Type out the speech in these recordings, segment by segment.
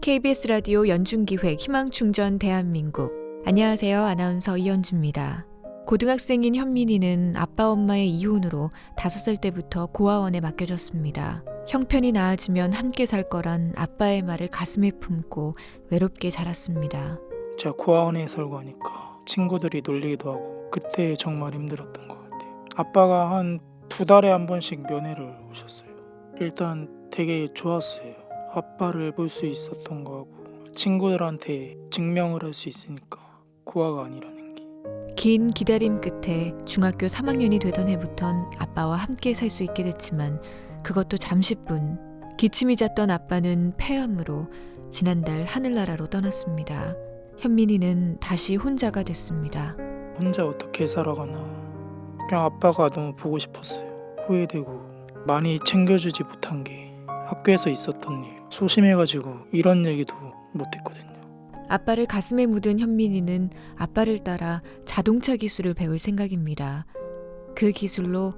KBS 라디오 연중기획 희망충전 대한민국. 안녕하세요. 아나운서 이현주입니다. 고등학생인 현민이는 아빠 엄마의 이혼으로 5살 때부터 고아원에 맡겨졌습니다. 형편이 나아지면 함께 살 거란 아빠의 말을 가슴에 품고 외롭게 자랐습니다. 제가 고아원에 살고 하니까 친구들이 놀리기도 하고 그때 정말 힘들었던 것 같아요. 아빠가 한 두 달에 한 번씩 면회를 오셨어요. 일단 되게 좋았어요. 아빠를 볼 수 있었던 거하고 친구들한테 증명을 할 수 있으니까 고아가 아니라는 게. 긴 기다림 끝에 중학교 3학년이 되던 해부턴 아빠와 함께 살 수 있게 됐지만 그것도 잠시뿐. 기침이 잤던 아빠는 폐암으로 지난달 하늘나라로 떠났습니다. 현민이는 다시 혼자가 됐습니다. 혼자 어떻게 살아가나. 그냥 아빠가 너무 보고 싶었어요. 후회되고 많이 챙겨주지 못한 게 학교에서 있었던 일. 소심해가지고 이런 얘기도 못했거든요. 아빠를 가슴에 묻은 현민이는 아빠를 따라 자동차 기술을 배울 생각입니다. 그 기술로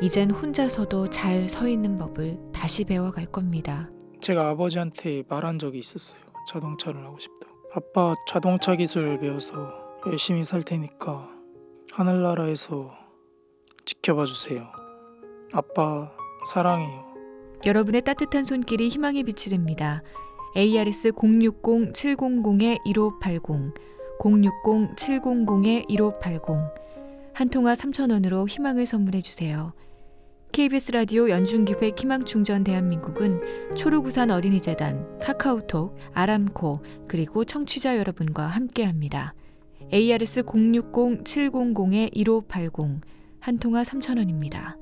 이젠 혼자서도 잘 서 있는 법을 다시 배워갈 겁니다. 제가 아버지한테 말한 적이 있었어요. 자동차를 하고 싶다. 아빠 자동차 기술 배워서 열심히 살 테니까 하늘나라에서 지켜봐 주세요. 아빠 사랑해요. 여러분의 따뜻한 손길이 희망의 빛이 됩니다. ARS 060-700-1580, 060-700-1580. 한 통화 3,000원으로 희망을 선물해 주세요. KBS 라디오 연중기획 희망충전 대한민국은 초록우산 어린이재단, 카카오톡, 아람코, 그리고 청취자 여러분과 함께합니다. ARS 060-700-1580, 한 통화 3,000원입니다.